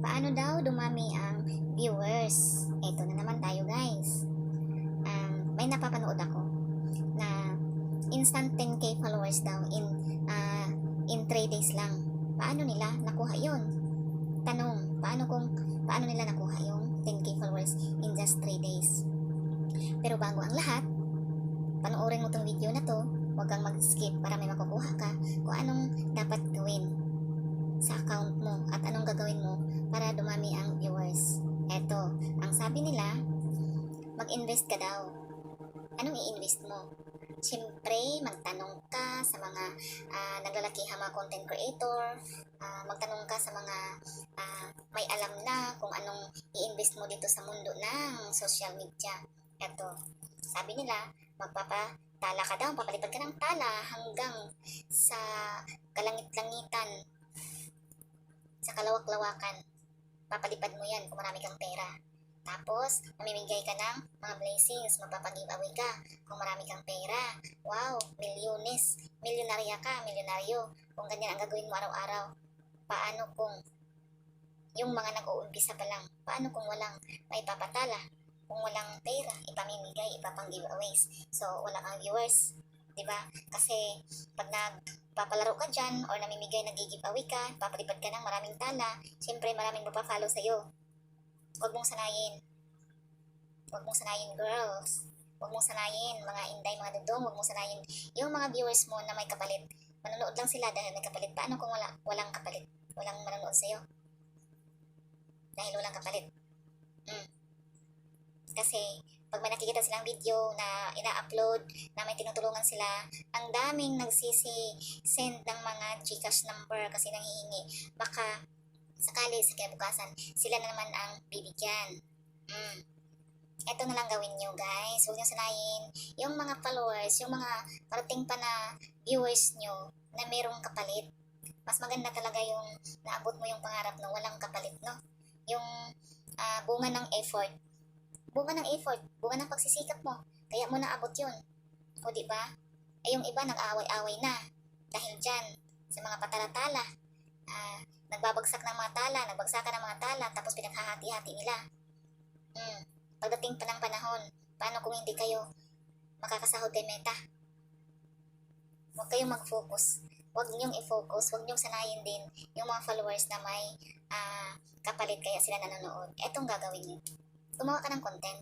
paano daw dumami ang viewers? Ito na naman tayo guys. Um, may napapanood ako na instant 10k followers daw in ah, in 3 days lang. Paano nila nakuha yon? Tanong, paano kung paano nila nakuha yung 10k followers in just 3 days? Pero bago ang lahat, panoorin mo tong video na to, huwag kang mag-skip para may makukuha mag-invest ka daw. Anong i-invest mo? Siyempre, magtanong ka sa mga ah, naglalakihang mga content creator, ah, magtanong ka sa mga ah, may alam na kung anong i-invest mo dito sa mundo ng social media. Eto, sabi nila, magpapatala ka daw, papalipad ka ng tala hanggang sa kalangit-langitan sa kalawak-lawakan. Papalipad mo yan kung marami kang pera. Tapos, mamimigay ka ng mga blessings, magpapag-giveaway ka kung marami kang pera. Wow, milyones. Milyonarya ka, milyonaryo. Kung ganyan ang gagawin mo araw-araw. Paano kung yung mga nag-uumpisa pa lang? Paano kung walang maipapatala? Kung walang pera, ipamimigay, ipapang giveaways. So, wala kang viewers. ba? Kasi pag nagpapalaro ka dyan or namimigay, nag-giveaway ka, papalipad ka ng maraming tala, siyempre maraming magpa-follow sa'yo. Huwag mong sanayin. Huwag mong sanayin, girls. Huwag mong sanayin, mga inday, mga dudong, huwag mong sanayin yung mga viewers mo na may kapalit. Manonood lang sila dahil may kapalit. Paano kung wala, walang kapalit? Walang manonood sa'yo? Dahil walang kapalit. Mm. Kasi, pag may nakikita silang video na ina-upload, na may tinutulungan sila, ang daming nagsisi-send ng mga Gcash number kasi nanghihingi. Baka sakali sa kinabukasan, sila na naman ang bibigyan. Mm. Ito na lang gawin nyo guys. Huwag nyo sanayin yung mga followers, yung mga parating pa na viewers nyo na merong kapalit. Mas maganda talaga yung naabot mo yung pangarap na walang kapalit, no? Yung ah, bunga ng effort bunga ng effort, bunga ng pagsisikap mo. Kaya mo naabot yun. O di ba? Eh yung iba nag-aaway-away na. Dahil dyan, sa mga patalatala. Ah, nagbabagsak ng mga tala, nagbagsakan ng mga tala, tapos pinaghahati-hati nila. Hmm. Pagdating pa ng panahon, paano kung hindi kayo makakasahod kay Meta? Huwag kayong mag-focus. Huwag niyong i-focus, huwag niyong sanayin din yung mga followers na may ah, kapalit kaya sila nanonood. Etong gagawin niyo gumawa ka ng content.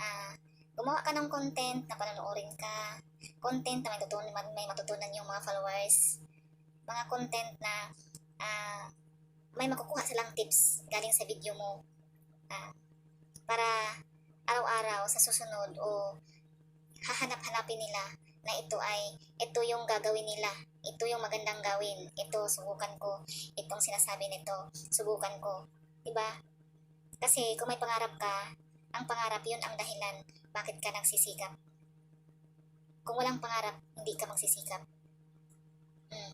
Ah, gumawa ka ng content na panonoorin ka. Content na may, tutunan, may matutunan yung mga followers. Mga content na ah, may makukuha silang tips galing sa video mo. Ah, para araw-araw sa susunod o hahanap-hanapin nila na ito ay ito yung gagawin nila. Ito yung magandang gawin. Ito subukan ko. Itong sinasabi nito, subukan ko. 'Di ba? Kasi kung may pangarap ka, ang pangarap yun ang dahilan bakit ka nagsisikap. Kung walang pangarap, hindi ka magsisikap. Hmm.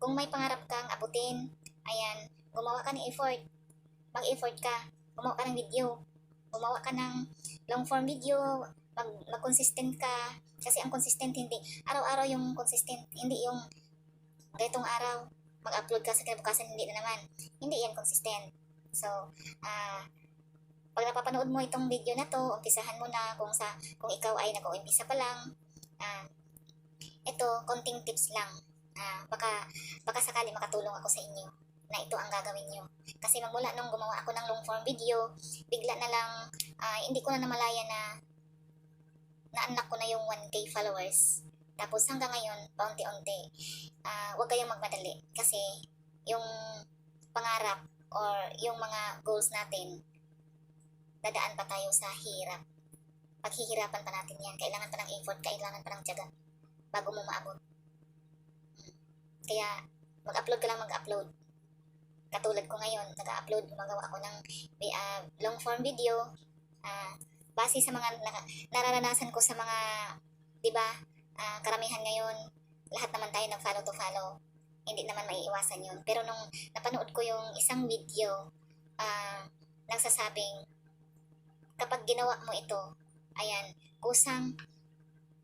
Kung may pangarap kang abutin, ayan, gumawa ka ng effort. Mag-effort ka. Gumawa ka ng video. Gumawa ka ng long form video. Mag, mag-consistent ka. Kasi ang consistent hindi, araw-araw yung consistent, hindi yung ganitong araw, mag-upload ka sa kinabukasan, hindi na naman. Hindi yan consistent. So, ah, pag napapanood mo itong video na to, umpisahan mo na kung sa kung ikaw ay nag-uumpisa pa lang. Ah, ito, konting tips lang. Ah, baka baka sakali makatulong ako sa inyo na ito ang gagawin nyo. Kasi magmula nung gumawa ako ng long form video, bigla na lang, ah, hindi ko na namalaya na na-unlock ko na yung 1K followers. Tapos hanggang ngayon, paunti-unti. Ah, huwag kayong magmadali. Kasi yung pangarap or yung mga goals natin, dadaan pa tayo sa hirap. Paghihirapan pa natin yan. Kailangan pa ng effort, kailangan pa ng tiyaga bago mo maabot. Hmm. Kaya, mag-upload ka lang mag-upload. Katulad ko ngayon, nag-upload, gumagawa ako ng uh, long form video. Uh, base sa mga na- nararanasan ko sa mga, di ba, uh, karamihan ngayon, lahat naman tayo nag-follow to follow hindi naman maiiwasan yun. Pero nung napanood ko yung isang video, uh, nagsasabing, kapag ginawa mo ito, ayan, kusang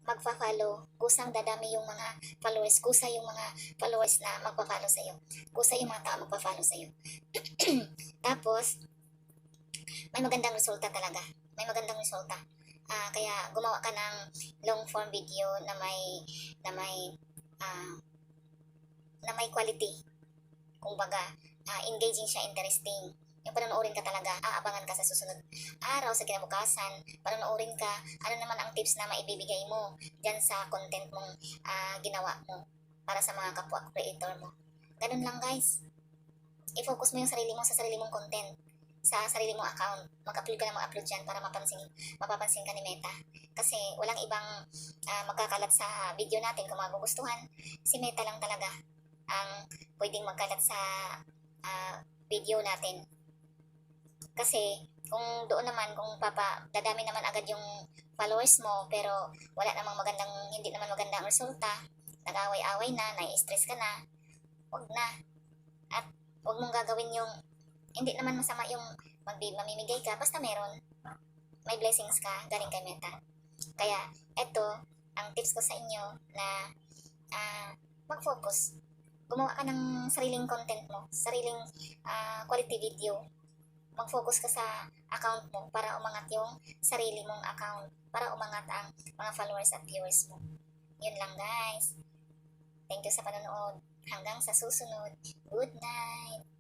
magpa-follow, kusang dadami yung mga followers, kusa yung mga followers na magpa-follow sa'yo. Kusa yung mga tao magpa-follow sa'yo. Tapos, may magandang resulta talaga. May magandang resulta. Ah, kaya gumawa ka ng long form video na may na may ah, na may quality. Kumbaga, ah, engaging siya, interesting. Yung panonoorin ka talaga, aabangan ka sa susunod araw, sa kinabukasan, panonoorin ka, ano naman ang tips na maibibigay mo dyan sa content mong ah, ginawa mo para sa mga kapwa creator mo. Ganun lang guys. I-focus mo yung sarili mo sa sarili mong content sa sarili mong account. Mag-upload ka na mag-upload dyan para mapansin, mapapansin ka ni Meta. Kasi walang ibang ah, magkakalat sa video natin kung magugustuhan. Si Meta lang talaga ang pwedeng magkalat sa ah, video natin. Kasi kung doon naman, kung papa, dadami naman agad yung followers mo, pero wala namang magandang, hindi naman magandang resulta, nag-away-away na, nai-stress ka na, wag na. At wag mong gagawin yung, hindi naman masama yung magbi, mamimigay ka, basta meron. May blessings ka, galing kay Meta. Kaya, eto, ang tips ko sa inyo na ah, mag-focus. Gumawa ka ng sariling content mo, sariling ah, quality video. Mag-focus ka sa account mo para umangat yung sarili mong account, para umangat ang mga followers at viewers mo. Yun lang guys. Thank you sa panonood. Hanggang sa susunod. Good night!